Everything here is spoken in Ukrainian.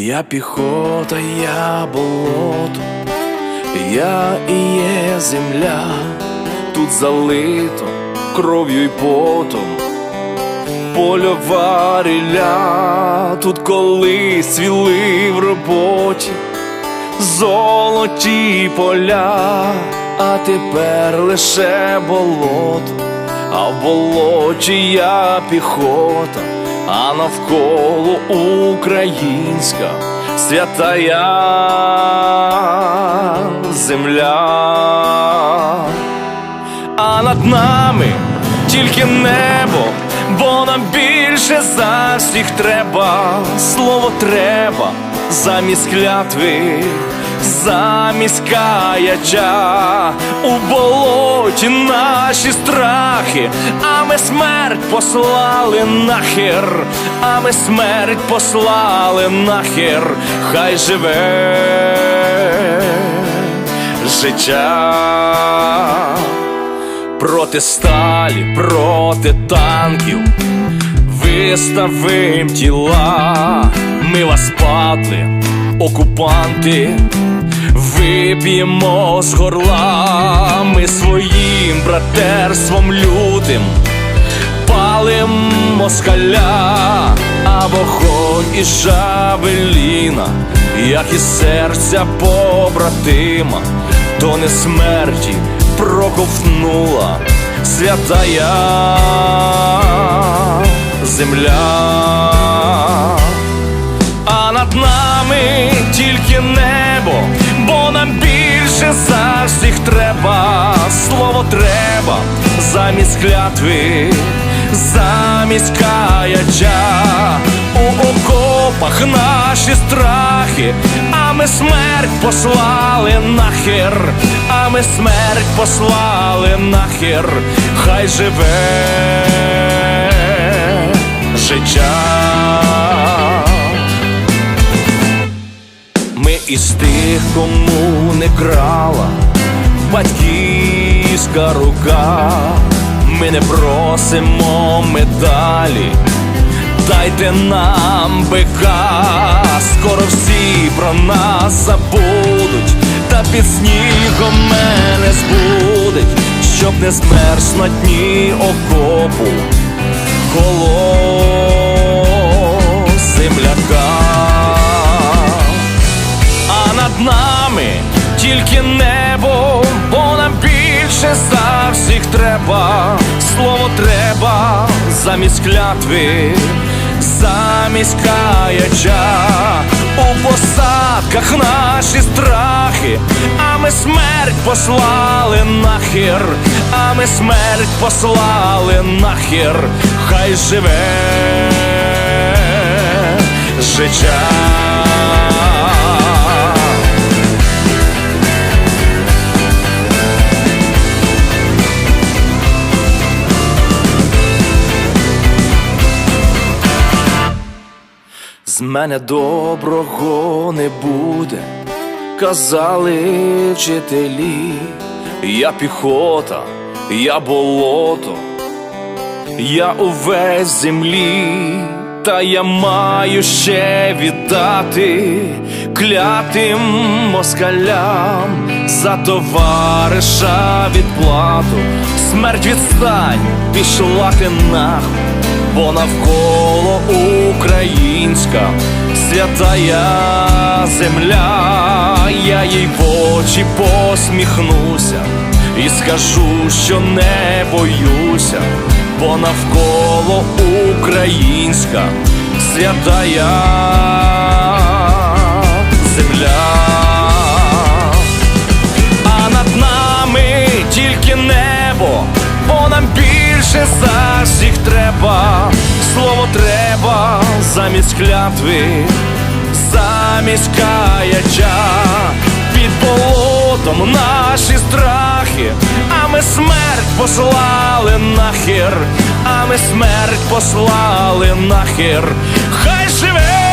Я піхота, я болото, я і є земля, тут залито кров'ю й потом, польова ріля, тут колись цвіли в роботі, золоті поля, а тепер лише болото, а в болоті я піхота, а навколо українська святая земля, а над нами тільки небо, бо нам більше за всіх треба, слово треба замість клятви, замість каяча у болоті наші страхи, а ми смерть послали нахер, а ми смерть послали нахер, хай живе життя проти сталі, проти танків, виставим тіла, ми вас падли, окупанти, вип'ємо з горла, ми своїм братерством лютим палим москаля, а вогонь із жавеліна, як і серця побратима, то не смерті проковтнула святая земля, а над нами тільки небо, треба, слово треба замість клятви, замість каяча у окопах наші страхи, а ми смерть послали нахер, а ми смерть послали нахер, хай живе життя. Із тих, кому не крала батьківська рука, ми не просимо медалі, дайте нам бика, скоро всі про нас забудуть, та під снігом мене збудить, щоб не змерз на дні окопу. Коло земляка. А над нами тільки нам більше за всіх треба, слово треба замість клятви, замість каяча у посадках наші страхи, а ми смерть послали нахер, а ми смерть послали нахер, хай живе життя. З мене доброго не буде, казали вчителі, я піхота, я болото, я увесь землі, та я маю ще віддати клятим москалям за товариша відплату, смерть відстань, пішла ти нахуй бо навколо українська святая земля, я їй в очі посміхнуся і скажу, що не боюся, бо навколо українська святая замість клятви, замість каяча, під болотом наші страхи, а ми смерть послали нахер, а ми смерть послали нахер, хай живе